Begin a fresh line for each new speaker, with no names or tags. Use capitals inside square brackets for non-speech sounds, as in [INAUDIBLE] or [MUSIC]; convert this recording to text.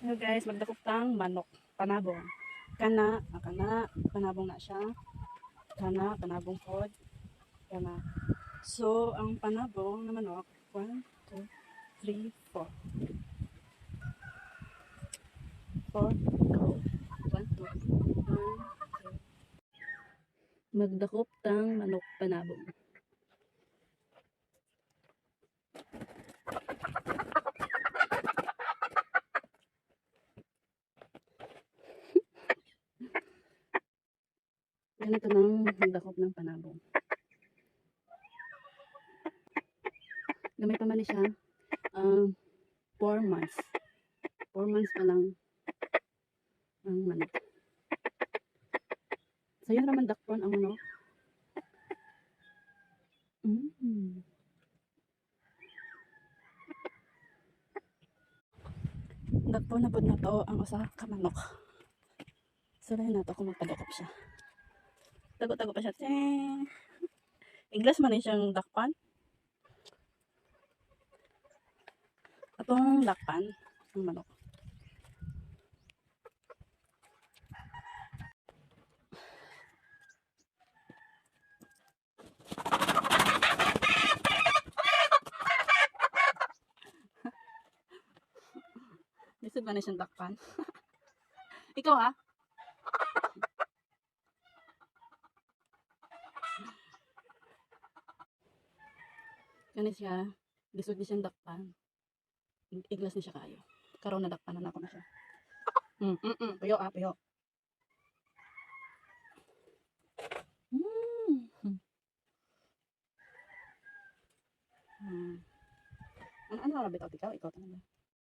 Hello guys, magdakop tang manok, panabong. Kana, ah, kana, panabong na siya. Kana, panabong pod. Kana. So, ang panabong na manok, 1, 2, 3, 4. 4, go. 1, 2, 1, Magdakop tang manok, panabong. Ganito nang magdakop ng panabong. Gamay pa man siya. Um, 4 months. 4 months pa lang ang manok. Sa'yo naman dakpon ang manok. Mm. Dakpon na po na to ang usa ka manok. Sulayan na to kung magpadakop siya. Tago-tago pa siya. Ting! Ingles man eh siyang dakpan. Atong dakpan ng manok. [LAUGHS] Lisod ba na siyang dakpan? [LAUGHS] Ikaw ha? Kani siya, lisod ni siyang dakpan. Iglas ni siya kayo. Karon na dakpan na ako na siya. Mm, mm, mm. Puyo ah, puyo. Mm. Mm. Ano, ano na bitaw ikaw? Ikaw talaga.